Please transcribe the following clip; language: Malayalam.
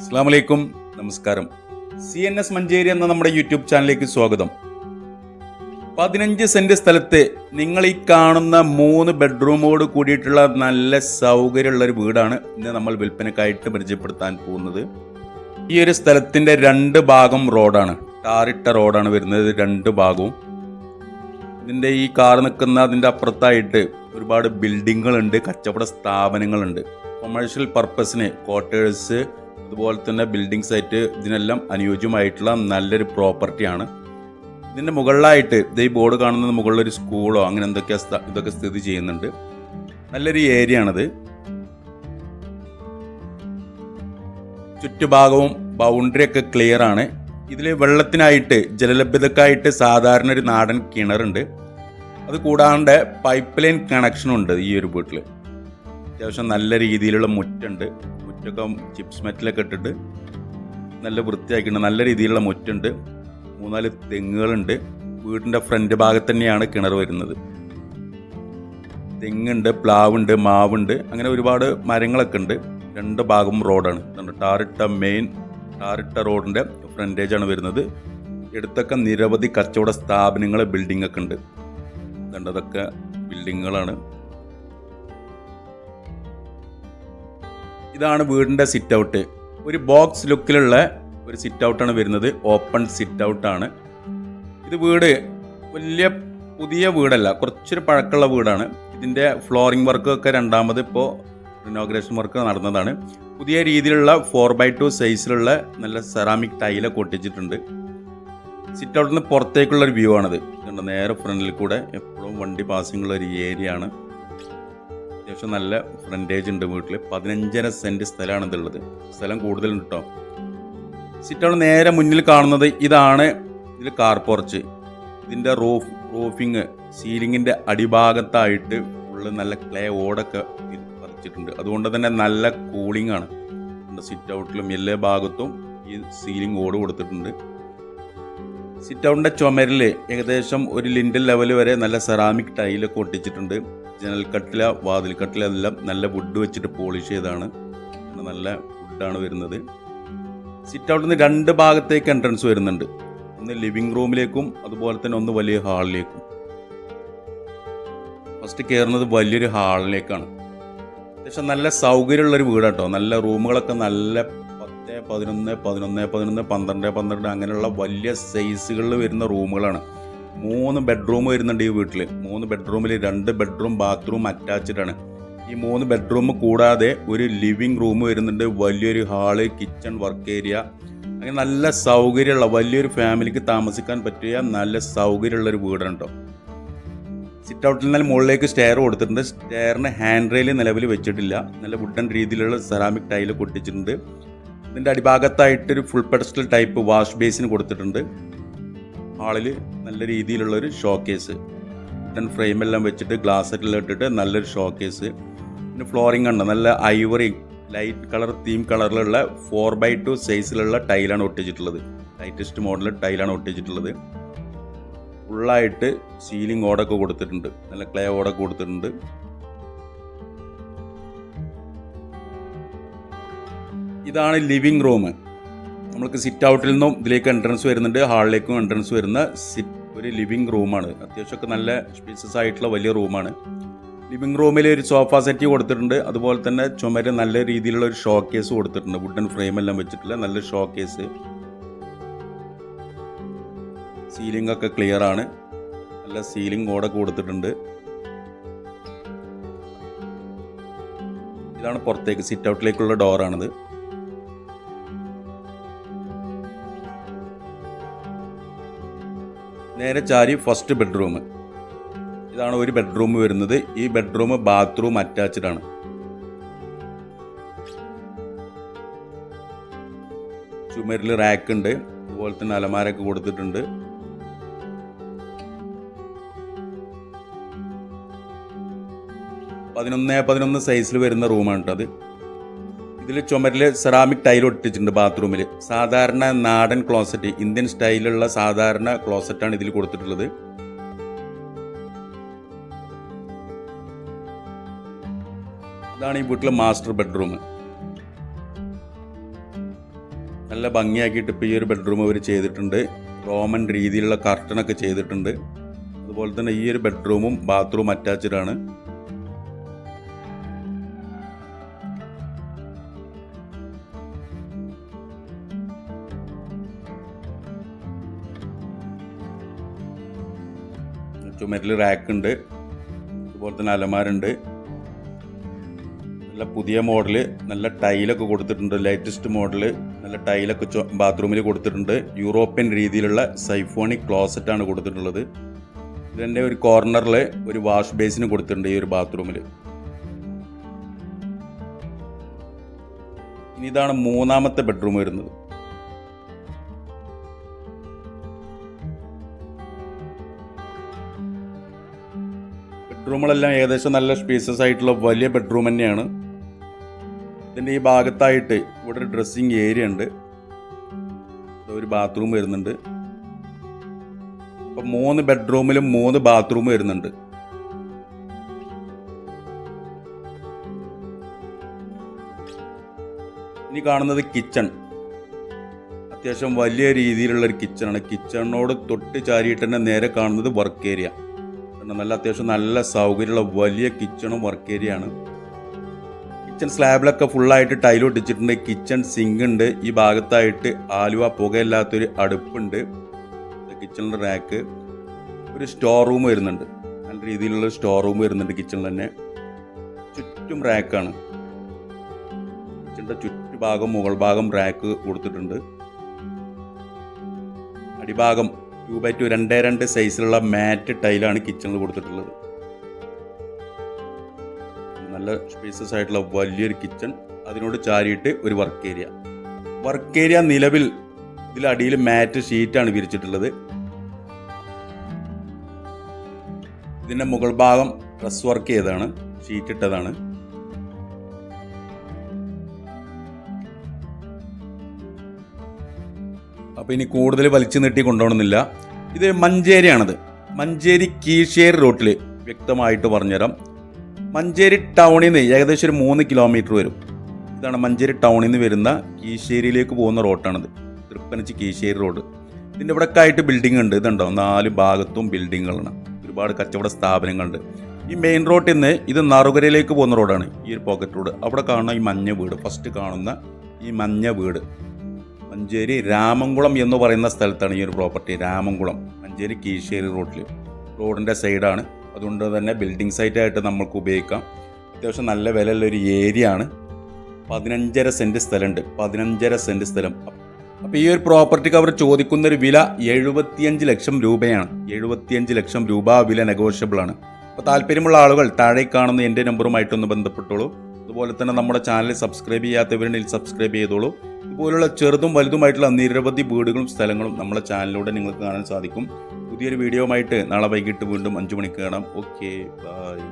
അസ്സാം വലൈക്കും നമസ്കാരം. സി എൻ എസ് മഞ്ചേരി എന്ന നമ്മുടെ യൂട്യൂബ് ചാനലിലേക്ക് സ്വാഗതം. പതിനഞ്ച് സെന്റ് സ്ഥലത്ത് നിങ്ങൾ ഈ കാണുന്ന മൂന്ന് ബെഡ്റൂമോട് കൂടിയിട്ടുള്ള നല്ല സൗകര്യമുള്ള ഒരു വീടാണ് ഇന്ന് നമ്മൾ വിൽപ്പനക്കായിട്ട് പരിചയപ്പെടുത്താൻ പോകുന്നത്. ഈ ഒരു സ്ഥലത്തിന്റെ രണ്ട് ഭാഗം റോഡാണ്. ടാറിട്ട റോഡാണ് വരുന്നത് രണ്ട് ഭാഗവും. ഇതിന്റെ ഈ കാർ നിൽക്കുന്ന അതിന്റെ അപ്പുറത്തായിട്ട് ഒരുപാട് ബിൽഡിങ്ങുകളുണ്ട് കച്ചവട സ്ഥാപനങ്ങളുണ്ട്. കൊമേഴ്ഷ്യൽ പർപ്പസിന് ക്വാർട്ടേഴ്സ് അതുപോലെ തന്നെ ബിൽഡിംഗ് സൈറ്റ് ഇതിനെല്ലാം അനുയോജ്യമായിട്ടുള്ള നല്ലൊരു പ്രോപ്പർട്ടിയാണ് ഇതിന്റെ മുകളിലായിട്ട് ഇത് ഈ ബോർഡ് കാണുന്നത് മുകളിലൊരു സ്കൂളോ അങ്ങനെ എന്തൊക്കെയാ സ്ഥ- ഇതൊക്കെ സ്ഥിതി ചെയ്യുന്നുണ്ട്. നല്ലൊരു ഏരിയ ആണത്. ചുറ്റുഭാഗവും ബൗണ്ടറി ഒക്കെ ക്ലിയർ ആണ്. ഇതിൽ വെള്ളത്തിനായിട്ട് ജലലഭ്യതക്കായിട്ട് സാധാരണ ഒരു നാടൻ കിണറുണ്ട്. അത് കൂടാണ്ട് പൈപ്പ് ലൈൻ കണക്ഷനും ഉണ്ട് ഈ ഒരു വീട്ടിൽ അത്യാവശ്യം നല്ല രീതിയിലുള്ള മുറ്റുണ്ട്. മുറ്റൊക്കെ ചിപ്സ് മെറ്റലൊക്കെ ഇട്ടിട്ട് നല്ല വൃത്തിയാക്കിയിട്ടുണ്ട്. നല്ല രീതിയിലുള്ള മുറ്റുണ്ട്. മൂന്നാൽ തെങ്ങുകളുണ്ട്. വീടിന്റെ ഫ്രണ്ട് ഭാഗത്ത് തന്നെയാണ് കിണർ വരുന്നത്. തെങ്ങുണ്ട് പ്ലാവുണ്ട് മാവുണ്ട്. അങ്ങനെ ഒരുപാട് മരങ്ങളൊക്കെ ഉണ്ട്. രണ്ട് ഭാഗം റോഡാണ്. ടാറിട്ട മെയിൻ ടാറിട്ട റോഡിന്റെ ഫ്രണ്ടേജാണ് വരുന്നത്. എടുത്തൊക്കെ നിരവധി കച്ചവട സ്ഥാപനങ്ങൾ ബിൽഡിംഗ് ഒക്കെ ഉണ്ട്. കണ്ടതൊക്കെ ബിൽഡിങ്ങുകളാണ്. ഇതാണ് വീടിന്റെ സിറ്റ് ഔട്ട് ഒരു ബോക്സ് ലുക്കിലുള്ള ഒരു സിറ്റ് ഔട്ടാണ് വരുന്നത്. ഓപ്പൺ സിറ്റ് ഔട്ടാണ് ഇത് വീട് വലിയ പുതിയ വീടല്ല. കുറച്ചൊരു പഴക്കമുള്ള വീടാണ്. ഇതിന്റെ ഫ്ലോറിംഗ് വർക്കൊക്കെ രണ്ടാമത് ഇപ്പോൾ ഇനോഗ്രേഷൻ വർക്ക് നടന്നതാണ്. പുതിയ രീതിയിലുള്ള ഫോർ ബൈ ടു സൈസിലുള്ള നല്ല സെറാമിക് ടൈലൊക്കെ ഒട്ടിച്ചിട്ടുണ്ട്. സിറ്റ് ഔട്ടിൽ നിന്ന് പുറത്തേക്കുള്ള ഒരു വ്യൂ ആണിത്. നേരെ ഫ്രണ്ടിൽ കൂടെ എപ്പോഴും വണ്ടി പാസിംഗ് ഉള്ള ഒരു ഏരിയ ആണ്. അത്യാവശ്യം നല്ല ഫ്രണ്ടേജ് ഉണ്ട് വീട്ടിൽ പതിനഞ്ചര സെന്റ് സ്ഥലമാണ് ഇതുള്ളത് സ്ഥലം കൂടുതലുണ്ട് കേട്ടോ സിറ്റാണ് നേരെ മുന്നിൽ കാണുന്നത് ഇതാണ്. ഇതിൽ കാർ പോർച്ച് ഇതിന്റെ റൂഫ് റൂഫിങ് സീലിങ്ങിന്റെ അടിഭാഗത്തായിട്ട് ഉള്ള നല്ല ക്ലേ ഓടൊക്കെ പതിച്ചിട്ടുണ്ട്. അതുകൊണ്ട് തന്നെ നല്ല കൂളിംഗ് ആണ്. സിറ്റ് ഔട്ടിലും എല്ലാ ഭാഗത്തും ഈ സീലിംഗ് ഓട് കൊടുത്തിട്ടുണ്ട്. സിറ്റ് ഔട്ടിന്റെ ചുമരിൽ ഏകദേശം ഒരു ലിൻഡൽ ലെവൽ വരെ നല്ല സെറാമിക് ടൈലൊക്കെ ഒട്ടിച്ചിട്ടുണ്ട്. ജനൽക്കട്ടില വാതിൽക്കട്ടില എല്ലാം നല്ല വുഡ് വെച്ചിട്ട് പോളിഷ് ചെയ്താണ്. നല്ല വുഡാണ് വരുന്നത്. സിറ്റ് ഔട്ടിൽ നിന്ന് രണ്ട് ഭാഗത്തേക്ക് എൻട്രൻസ് വരുന്നുണ്ട്. ഒന്ന് ലിവിംഗ് റൂമിലേക്കും അതുപോലെ തന്നെ ഒന്ന് വലിയ ഹാളിലേക്കും ഫസ്റ്റ് കയറുന്നത് വലിയൊരു ഹാളിലേക്കാണ് അത്യാവശ്യം നല്ല സൗകര്യമുള്ളൊരു വീടാട്ടോ. നല്ല റൂമുകളൊക്കെ നല്ല പത്ത് പതിനൊന്ന് പതിനൊന്ന് പതിനൊന്ന് പന്ത്രണ്ട് പന്ത്രണ്ട് അങ്ങനെയുള്ള വലിയ സൈസുകളിൽ വരുന്ന റൂമുകളാണ്. മൂന്ന് ബെഡ്റൂം വരുന്നുണ്ട് ഈ വീട്ടിൽ മൂന്ന് ബെഡ്റൂമിൽ രണ്ട് ബെഡ്റൂം ബാത്റൂം അറ്റാച്ച്ഡ് ആണ്. ഈ മൂന്ന് ബെഡ്റൂം കൂടാതെ ഒരു ലിവിങ് റൂം വരുന്നുണ്ട്. വലിയൊരു ഹാൾ കിച്ചൺ വർക്ക് ഏരിയ അങ്ങനെ നല്ല സൗകര്യമുള്ള വലിയൊരു ഫാമിലിക്ക് താമസിക്കാൻ പറ്റിയ നല്ല സൗകര്യമുള്ള ഒരു വീടാണ് കേട്ടോ സിറ്റ് ഔട്ടിൽ നിന്ന് മുകളിലേക്ക് സ്റ്റെയർ കൊടുത്തിട്ടുണ്ട്. സ്റ്റെയറിന് ഹാൻഡ് റെയിൽ നിലവിൽ വെച്ചിട്ടില്ല. നല്ല വുഡൻ രീതിയിലുള്ള സെറാമിക് ടൈൽ കൊട്ടിച്ചിട്ടുണ്ട്. ഇതിന്റെ അടിഭാഗത്തായിട്ടൊരു ഫുൾ പെഡസ്റ്റൽ ടൈപ്പ് വാഷ് ബേസിന് കൊടുത്തിട്ടുണ്ട്. ഹാളിൽ നല്ല രീതിയിലുള്ളൊരു ഷോ കേസ് വുഡൻ ഫ്രെയിമെല്ലാം വെച്ചിട്ട് ഗ്ലാസ് എല്ലാം ഇട്ടിട്ട് നല്ലൊരു ഷോ കേസ് പിന്നെ ഫ്ലോറിംഗ് ഉണ്ട് നല്ല ഐവറി ലൈറ്റ് കളർ തീം കളറിലുള്ള ഫോർ ബൈ ടു സൈസിലുള്ള ടൈലാണ് ഒട്ടിച്ചിട്ടുള്ളത്. ലൈറ്റസ്റ്റ് മോഡൽ ടൈലാണ് ഒട്ടിച്ചിട്ടുള്ളത്. ഫുള്ളായിട്ട് സീലിംഗ് ഓടൊക്കെ കൊടുത്തിട്ടുണ്ട്. നല്ല ക്ലേ ഓടൊക്കെ കൊടുത്തിട്ടുണ്ട്. ഇതാണ് ലിവിംഗ് റൂം നമ്മൾക്ക് സിറ്റ് ഔട്ടിൽ നിന്നും ഇതിലേക്ക് എൻട്രൻസ് വരുന്നുണ്ട്. ഹാളിലേക്കും എൻട്രൻസ് വരുന്ന സിറ്റ് ഒരു ലിവിങ് റൂമാണ് അത്യാവശ്യമൊക്കെ നല്ല സ്പേസസ് ആയിട്ടുള്ള വലിയ റൂമാണ് ലിവിങ് റൂമിൽ ഒരു സോഫ സെറ്റ് കൊടുത്തിട്ടുണ്ട്. അതുപോലെ തന്നെ ചുമര് നല്ല രീതിയിലുള്ള ഒരു ഷോ കേസ് കൊടുത്തിട്ടുണ്ട്. വുഡൻ ഫ്രെയിം എല്ലാം വെച്ചിട്ടുള്ള നല്ല ഷോ കേസ് സീലിംഗ് ഒക്കെ ക്ലിയർ ആണ്. നല്ല സീലിംഗ് ഓടെ കൊടുത്തിട്ടുണ്ട്. ഇതാണ് പുറത്തേക്ക് സിറ്റ് ഔട്ടിലേക്കുള്ള ഡോറാണിത് നേരെ ചാരി ഫസ്റ്റ് ബെഡ്റൂം ഇതാണ് ഒരു ബെഡ്റൂം വരുന്നത്. ഈ ബെഡ്റൂം ബാത്റൂം അറ്റാച്ച്ഡ് ആണ്. ചുമരിൽ റാക്ക് ഉണ്ട്. അതുപോലെ തന്നെ അലമാരൊക്കെ കൊടുത്തിട്ടുണ്ട്. പതിനൊന്ന് പതിനൊന്ന് സൈസിൽ വരുന്ന റൂമാണ് കേട്ടോ അത്. ഇതിൽ ചുമരിൽ സെറാമിക് ടൈൽ ഒട്ടിച്ചിട്ടുണ്ട് ബാത്റൂമിൽ സാധാരണ നാടൻ ക്ലോസറ്റ് ഇന്ത്യൻ സ്റ്റൈലിലുള്ള സാധാരണ ക്ലോസറ്റാണ് ഇതിൽ കൊടുത്തിട്ടുള്ളത്. ഇതാണ് ഈ വീട്ടിലെ മാസ്റ്റർ ബെഡ്റൂം നല്ല ഭംഗിയാക്കിയിട്ട് ഇപ്പോൾ ഈ ഒരു ബെഡ്റൂം അവർ ചെയ്തിട്ടുണ്ട്. റോമൻ രീതിയിലുള്ള കർട്ടനൊക്കെ ചെയ്തിട്ടുണ്ട്. അതുപോലെ തന്നെ ഈ ഒരു ബെഡ്റൂമും ബാത്റൂം അറ്റാച്ച്ഡ് ആണ്. ചുമരിൽ റാക്ക് ഉണ്ട് അതുപോലെ തന്നെ അലമാരുണ്ട് നല്ല പുതിയ മോഡൽ നല്ല ടൈലൊക്കെ കൊടുത്തിട്ടുണ്ട്. ലേറ്റസ്റ്റ് മോഡൽ നല്ല ടൈലൊക്കെ ബാത്റൂമിൽ കൊടുത്തിട്ടുണ്ട്. യൂറോപ്യൻ രീതിയിലുള്ള സൈഫോണിക് ക്ലോസറ്റ് ആണ് കൊടുത്തിട്ടുള്ളത് ഇതിന്റെ ഒരു കോർണറിൽ ഒരു വാഷ് ബേസിന് കൊടുത്തിട്ടുണ്ട് ഈ ഒരു ബാത്റൂമിൽ ഇനി ഇതാണ് മൂന്നാമത്തെ ബെഡ്റൂം വരുന്നത്. ബെഡ്റൂമുകളെല്ലാം ഏകദേശം നല്ല സ്പേസസ് ആയിട്ടുള്ള വലിയ ബെഡ്റൂം തന്നെയാണ്. ഇതിന്റെ ഈ ഭാഗത്തായിട്ട് ഇവിടെ ഒരു ഡ്രസ്സിങ് ഏരിയ ഉണ്ട്. ഒരു ബാത്റൂം വരുന്നുണ്ട്. അപ്പം മൂന്ന് ബെഡ്റൂമിലും മൂന്ന് ബാത്റൂം വരുന്നുണ്ട്. ഇനി കാണുന്നത് കിച്ചൺ അത്യാവശ്യം വലിയ രീതിയിലുള്ള ഒരു കിച്ചണാണ് കിച്ചണിനോട് തൊട്ട് ചാരിയിട്ട് തന്നെ നേരെ കാണുന്നത് വർക്ക് ഏരിയ നല്ല അത്യാവശ്യം നല്ല സൗകര്യമുള്ള വലിയ കിച്ചണും വർക്ക് ഏരിയ ആണ്. കിച്ചൺ സ്ലാബിലൊക്കെ ഫുള്ളായിട്ട് ടൈൽ ഒട്ടിച്ചിട്ടുണ്ട്. കിച്ചൺ സിങ്ക് ഉണ്ട്. ഈ ഭാഗത്തായിട്ട് ആലുവ പുകയില്ലാത്തൊരു അടുപ്പുണ്ട്. കിച്ചണിൽ റാക്ക് ഒരു സ്റ്റോർ റൂം വരുന്നുണ്ട്. നല്ല രീതിയിലുള്ള സ്റ്റോർ റൂം വരുന്നുണ്ട് കിച്ചണിൽ തന്നെ. ചുറ്റും റാക്കാണ് കിച്ചണിന്റെ ചുറ്റുഭാഗം മുകൾ ഭാഗം റാക്ക് കൊടുത്തിട്ടുണ്ട്. അടിഭാഗം ടു ബൈ ടു രണ്ടേ രണ്ട് സൈസിലുള്ള മാറ്റ് ടൈലാണ് കിച്ചണിൽ കൊടുത്തിട്ടുള്ളത്. നല്ല സ്പേസസ് ആയിട്ടുള്ള വലിയൊരു കിച്ചൺ അതിനോട് ചാരിയിട്ട് ഒരു വർക്ക് ഏരിയ വർക്ക് ഏരിയ നിലവിൽ ഇതിലടിയിൽ മാറ്റ് ഷീറ്റാണ് വിരിച്ചിട്ടുള്ളത്. ഇതിന്റെ മുകൾ ഭാഗം ഡ്രസ് വർക്ക് ചെയ്തതാണ്. ഷീറ്റ് അപ്പോൾ ഇനി കൂടുതൽ വലിച്ചു നീട്ടി കൊണ്ടുപോകണമെന്നില്ല. ഇത് മഞ്ചേരിയാണത്. മഞ്ചേരി കീഴ്ശേരി റൂട്ടിൽ വ്യക്തമായിട്ട് പറഞ്ഞുതരാം. മഞ്ചേരി ടൗണിൽ നിന്ന് ഏകദേശം ഒരു മൂന്ന് കിലോമീറ്റർ വരും. ഇതാണ് മഞ്ചേരി ടൗണിൽ നിന്ന് വരുന്ന കീശ്ശേരിയിലേക്ക് പോകുന്ന റോട്ടാണിത് തൃപ്പനച്ചി കീശ്ശേരി റോഡ് ഇതിന്റെ ഇവിടെ ആയിട്ട് ബിൽഡിംഗ് ഉണ്ട്. ഇതുണ്ടോ? നാല് ഭാഗത്തും ബിൽഡിങ്ങുകളാണ് ഒരുപാട് കച്ചവട സ്ഥാപനങ്ങളുണ്ട്. ഈ മെയിൻ റോഡിൽ നിന്ന് ഇത് നറുകരയിലേക്ക് പോകുന്ന റോഡാണ് ഈ ഒരു പോക്കറ്റ് റോഡ് അവിടെ കാണുന്ന ഈ മഞ്ഞ വീട്. ഫസ്റ്റ് കാണുന്ന ഈ മഞ്ഞ വീട്. മഞ്ചേരി രാമംകുളം എന്ന് പറയുന്ന സ്ഥലത്താണ് ഈ ഒരു പ്രോപ്പർട്ടി രാമംകുളം. മഞ്ചേരി കീശേരി റോഡിൽ റോഡിന്റെ സൈഡാണ്. അതുകൊണ്ട് തന്നെ ബിൽഡിംഗ് സൈറ്റായിട്ട് നമ്മൾക്ക് ഉപയോഗിക്കാം. അത്യാവശ്യം നല്ല വിലയുള്ള ഒരു ഏരിയ ആണ് പതിനഞ്ചര സെന്റ് സ്ഥലമുണ്ട്. പതിനഞ്ചര സെന്റ് സ്ഥലം. അപ്പോൾ ഈ ഒരു പ്രോപ്പർട്ടിക്ക് അവർ ചോദിക്കുന്ന ഒരു വില എഴുപത്തിയഞ്ച് ലക്ഷം രൂപയാണ്. എഴുപത്തിയഞ്ച് ലക്ഷം രൂപ വില നെഗോഷ്യബിൾ ആണ്. അപ്പോൾ താല്പര്യമുള്ള ആളുകൾ താഴെ കാണുന്ന എന്റെ നമ്പറുമായിട്ടൊന്ന് ബന്ധപ്പെട്ടോളൂ. അതുപോലെ തന്നെ നമ്മുടെ ചാനൽ സബ്സ്ക്രൈബ് ചെയ്യാത്തവരുണ്ടെങ്കിൽ സബ്സ്ക്രൈബ് ചെയ്തോളൂ. ഇതുപോലുള്ള ചെറുതും വലുതുമായിട്ടുള്ള നിരവധി വീടുകളും സ്ഥലങ്ങളും നമ്മുടെ ചാനലിലൂടെ നിങ്ങൾക്ക് കാണാൻ സാധിക്കും. പുതിയൊരു വീഡിയോ ആയിട്ട് നാളെ വൈകിട്ട് വീണ്ടും അഞ്ചു മണിക്ക് കാണാം. Okay bye